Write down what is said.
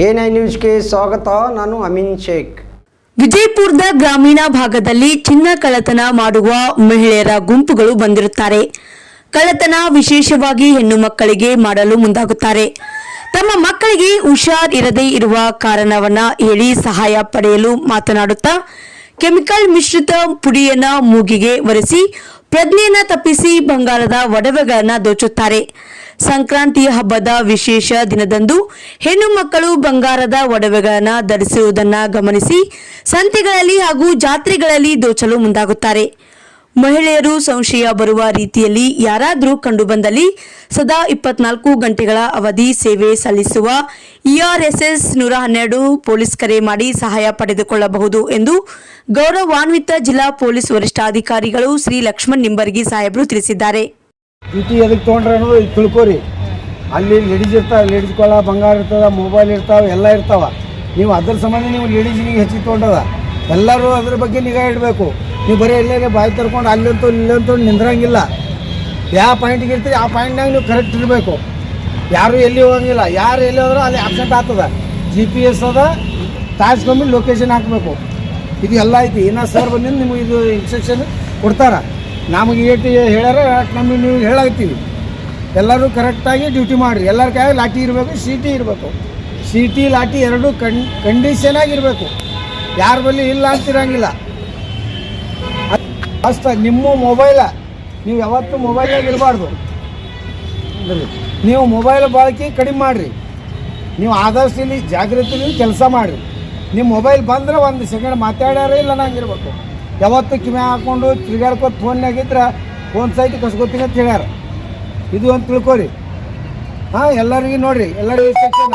A nine ನ್ಯೂಸ್ಗೆ ಸ್ವಾಗತ. ನಾನು ಅಮೀನ್ ಶೇಖ್. ವಿಜಯಪುರದ ಗ್ರಾಮೀಣ ಭಾಗದಲ್ಲಿ ಚಿನ್ನ ಕಳ್ಳತನ ಮಾಡುವ ಮಹಿಳೆಯರ ಗುಂಪುಗಳು ಬಂದಿರುತ್ತಾರೆ. ಕಳ್ಳತನ ವಿಶೇಷವಾಗಿ ಹೆಣ್ಣು ಮಕ್ಕಳಿಗೆ ಮಾಡಲು ಮುಂದಾಗುತ್ತಾರೆ. ತಮ್ಮ ಮಕ್ಕಳಿಗೆ ಹುಷಾರ್ ಇರದೇ ಇರುವ ಕಾರಣವನ್ನ ಹೇಳಿ ಸಹಾಯ ಪಡೆಯಲು ಮಾತನಾಡುತ್ತಾ, ಕೆಮಿಕಲ್ ಮಿಶ್ರಿತ ಪುಡಿಯನ್ನ ಮೂಗಿಗೆ ಒರೆಸಿ, ಪ್ರಜ್ಞೆಯನ್ನ ತಪ್ಪಿಸಿ ಬಂಗಾರದ ಒಡವೆಗಳನ್ನ ದೋಚುತ್ತಾರೆ. ಸಂಕ್ರಾಂತಿ ಹಬ್ಬದ ವಿಶೇಷ ದಿನದಂದು ಹೆಣ್ಣು ಮಕ್ಕಳು ಬಂಗಾರದ ಒಡವೆಗಳನ್ನು ಧರಿಸುವುದನ್ನು ಗಮನಿಸಿ ಸಂತೆಗಳಲ್ಲಿ ಹಾಗೂ ಜಾತ್ರೆಗಳಲ್ಲಿ ದೋಚಲು ಮುಂದಾಗುತ್ತಾರೆ. ಮಹಿಳೆಯರು ಸಂಶಯ ಬರುವ ರೀತಿಯಲ್ಲಿ ಯಾರಾದರೂ ಕಂಡುಬಂದಲ್ಲಿ ಸದಾ ಇಪ್ಪತ್ನಾಲ್ಕು ಗಂಟೆಗಳ ಅವಧಿ ಸೇವೆ ಸಲ್ಲಿಸುವ ಇಆರ್ಎಸ್ಎಸ್ ನೂರ ಹನ್ನೆರಡು ಪೊಲೀಸ್ ಕರೆ ಮಾಡಿ ಸಹಾಯ ಪಡೆದುಕೊಳ್ಳಬಹುದು ಎಂದು ಗೌರವಾನ್ವಿತ ಜಿಲ್ಲಾ ಪೊಲೀಸ್ ವರಿಷ್ಠಾಧಿಕಾರಿಗಳು ಶ್ರೀ ಲಕ್ಷ್ಮಣ್ ನಿಂಬರ್ಗಿ ಸಾಹೇಬರು ತಿಳಿಸಿದ್ದಾರೆ. ಡ್ಯೂಟಿ ಎದಕ್ಕೆ ತೊಗೊಂಡ್ರೆ ಅನ್ನೋದು ಈಗ ತಿಳ್ಕೊರಿ. ಅಲ್ಲಿ ಲೇಡೀಸ್ ಇರ್ತಾವೆ ಲೇಡೀಸ್ ಕೊಳ, ಬಂಗಾರ ಇರ್ತದೆ ಮೊಬೈಲ್ ಇರ್ತಾವೆ, ಎಲ್ಲ ಇರ್ತಾವೆ. ನೀವು ಅದ್ರ ಸಂಬಂಧ ನೀವು ಲೇಡೀಸ್ನಿಗೆ ಹೆಚ್ಚಿಗೆ ತೊಗೊಂಡದ. ಎಲ್ಲರೂ ಅದ್ರ ಬಗ್ಗೆ ನಿಗಾ ಇಡಬೇಕು. ನೀವು ಬರೀ ಎಲ್ಲೇ ಬಾಯಿ ತರ್ಕೊಂಡು ಅಲ್ಲಂತೂ ಇಲ್ಲಂತೂ ನಿಂದ್ರಂಗಿಲ್ಲ. ಯಾವ ಪಾಯಿಂಟಿಗೆ ಇರ್ತೀರಿ, ಆ ಪಾಯಿಂಟ್ನಾಗ ನೀವು ಕರೆಕ್ಟ್ ಇರಬೇಕು. ಯಾರು ಎಲ್ಲಿ ಹೋಗಂಗಿಲ್ಲ. ಯಾರು ಎಲ್ಲಿ ಹೋದ್ರೆ ಅಲ್ಲಿ ಆಕ್ಸೆಂಟ್ ಆಗ್ತದ. ಜಿ ಪಿ ಎಸ್ ಅದ ತಾಸ್ಕೊಂಬಿಟ್ಟು ಲೊಕೇಶನ್ ಹಾಕಬೇಕು. ಇದು ಎಲ್ಲ ಐತಿ. ಇನ್ನು ಸರ್ ಬಂದಿಂದ ನಿಮಗೆ ಇದು ಇನ್ಸ್ಟ್ರಕ್ಷನ್ ಕೊಡ್ತಾರ. ನಮಗೆ ಏಟು ಹೇಳ್ಯಾರ, ನಮಗೆ ನೀವು ಹೇಳಾಗ್ತೀವಿ ಎಲ್ಲರೂ ಕರೆಕ್ಟಾಗಿ ಡ್ಯೂಟಿ ಮಾಡಿರಿ. ಎಲ್ಲರ ಕೈಯಾಗ ಲಾಠಿ ಇರಬೇಕು ಸೀಟಿ ಇರಬೇಕು. ಸೀಟಿ ಲಾಠಿ ಎರಡೂ ಕಣ್ ಕಂಡೀಷನ್ ಇರಬೇಕು. ಯಾರ ಬಳಿ ಇಲ್ಲ ಅಂತಿರಂಗಿಲ್ಲ. ಅಷ್ಟ ನಿಮ್ಮ ಮೊಬೈಲ ನೀವು ಯಾವತ್ತೂ ಮೊಬೈಲಾಗಿ ಇರಬಾರ್ದು. ನೀವು ಮೊಬೈಲ್ ಬಳಕೆ ಕಡಿಮೆ ಮಾಡಿರಿ. ನೀವು ಆದಷ್ಟು ಇಲ್ಲಿ ಜಾಗೃತಿಲಿ ಕೆಲಸ ಮಾಡಿರಿ. ನಿಮ್ಮ ಮೊಬೈಲ್ ಬಂದ್ರೆ ಒಂದು ಸೆಕೆಂಡ್ ಮಾತಾಡ್ಯಾರೇ ಇಲ್ಲ ನಂಗಿರ್ಬೇಕು ಯಾವತ್ತು ಕಿಮೆ ಹಾಕೊಂಡು ತಿರ್ಗಾಡ್ಕೊತ ಫೋನ್ನಾಗಿದ್ರೆ ಫೋನ್ ಸಹಿತ ಕಸ್ಕೊತೀನಿ ಅಂತ ಹೇಳ್ಯಾರ. ಇದು ಅಂತ ತಿಳ್ಕೊರಿ ಹಾಂ, ಎಲ್ಲರಿಗೂ ನೋಡಿರಿ, ಎಲ್ಲರಿಗೂ ಇನ್ಸ್ಟ್ರಕ್ಷನ್